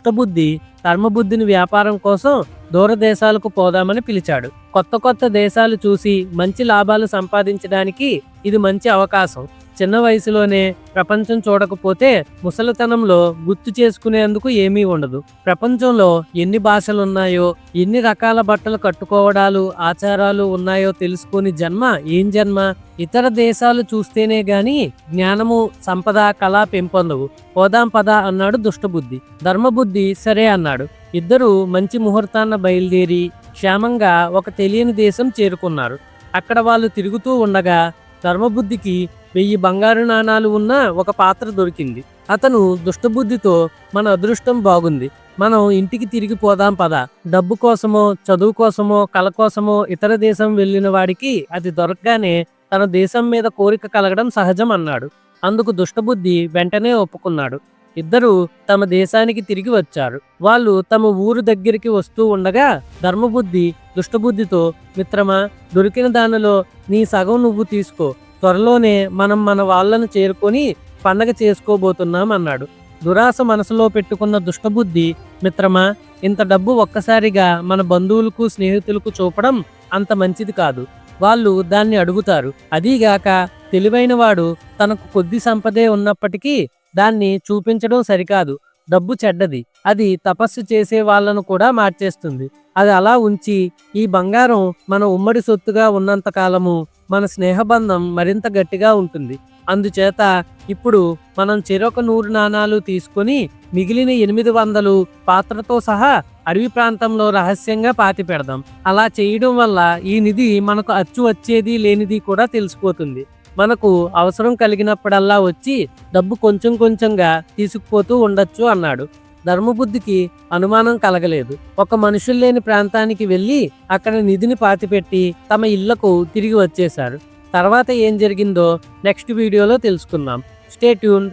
కొత్తబుద్ధి ధర్మబుద్ధిని వ్యాపారం కోసం దూరదేశాలకు పోదామని పిలిచాడు. కొత్త కొత్త దేశాలు చూసి మంచి లాభాలు సంపాదించడానికి ఇది మంచి అవకాశం. చిన్న వయసులోనే ప్రపంచం చూడకపోతే ముసలితనంలో గుర్తు చేసుకునేందుకు ఏమీ ఉండదు. ప్రపంచంలో ఎన్ని భాషలు ఉన్నాయో ఎన్ని రకాల బట్టలు కట్టుకోవడాలు ఆచారాలు ఉన్నాయో తెలుసుకుని జన్మ ఏం జన్మ? ఇతర దేశాలు చూస్తేనే గాని జ్ఞానము సంపద కళ పెంపొందవు. పోదాం పద అన్నాడు దుష్టబుద్ధి. ధర్మబుద్ధి సరే అన్నాడు. ఇద్దరూ మంచి ముహూర్తాన్న బయలుదేరి క్షేమంగా ఒక తెలియని దేశం చేరుకున్నారు. అక్కడ వాళ్ళు తిరుగుతూ ఉండగా ధర్మబుద్ధికి వెయ్యి బంగారు నాణాలు ఉన్న ఒక పాత్ర దొరికింది. అతను దుష్టబుద్ధితో మన అదృష్టం బాగుంది. మనం ఇంటికి తిరిగి పోదాం పద. డబ్బు కోసమో చదువు కోసమో కళ కోసమో ఇతర దేశం వెళ్ళిన వాడికి అది దొరకగానే తన దేశం మీద కోరిక కలగడం సహజం అన్నాడు. అందుకు దుష్టబుద్ధి వెంటనే ఒప్పుకున్నాడు. ఇద్దరు తమ దేశానికి తిరిగి వచ్చారు. వాళ్ళు తమ ఊరు దగ్గరికి వస్తూ ఉండగా ధర్మబుద్ధి దుష్టబుద్ధితో మిత్రమా దొరికిన దానిలో నీ సగం నువ్వు తీసుకో. త్వరలోనే మనం మన వాళ్ళను చేరుకొని పండగ చేసుకోబోతున్నాం అన్నాడు దురాశ మనసులో పెట్టుకున్న దుష్టబుద్ధి మిత్రమా ఇంత డబ్బు ఒక్కసారిగా మన బంధువులకు స్నేహితులకు చూపడం అంత మంచిది కాదు. వాళ్ళు దాన్ని అడుగుతారు. అదీగాక తెలివైన వాడు తనకు కొద్ది సంపదే ఉన్నప్పటికీ దాన్ని చూపించడం సరికాదు. డబ్బు చెడ్డది. అది తపస్సు చేసే వాళ్ళను కూడా మార్చేస్తుంది. అది అలా ఉంచి ఈ బంగారం మన ఉమ్మడి సొత్తుగా ఉన్నంత కాలము మన స్నేహబంధం మరింత గట్టిగా ఉంటుంది. అందుచేత ఇప్పుడు మనం చెరొక నూరు నాణాలు తీసుకొని మిగిలిన ఎనిమిది వందలు పాత్రతో సహా అడవి ప్రాంతంలో రహస్యంగా పాతి పెడదాం. అలా చేయడం వల్ల ఈ నిధి మనకు అచ్చు వచ్చేది లేనిది కూడా తెలిసిపోతుంది. మనకు అవసరం కలిగినప్పుడల్లా వచ్చి డబ్బు కొంచెం కొంచెంగా తీసుకుపోతూ ఉండొచ్చు అన్నాడు. ధర్మబుద్ధికి అనుమానం కలగలేదు. ఒక మనుషులు లేని ప్రాంతానికి వెళ్ళి అక్కడ నిధిని పాతిపెట్టి తమ ఇళ్ళకు తిరిగి వచ్చేశారు. తర్వాత ఏం జరిగిందో నెక్స్ట్ వీడియోలో తెలుసుకుందాం. Stay tune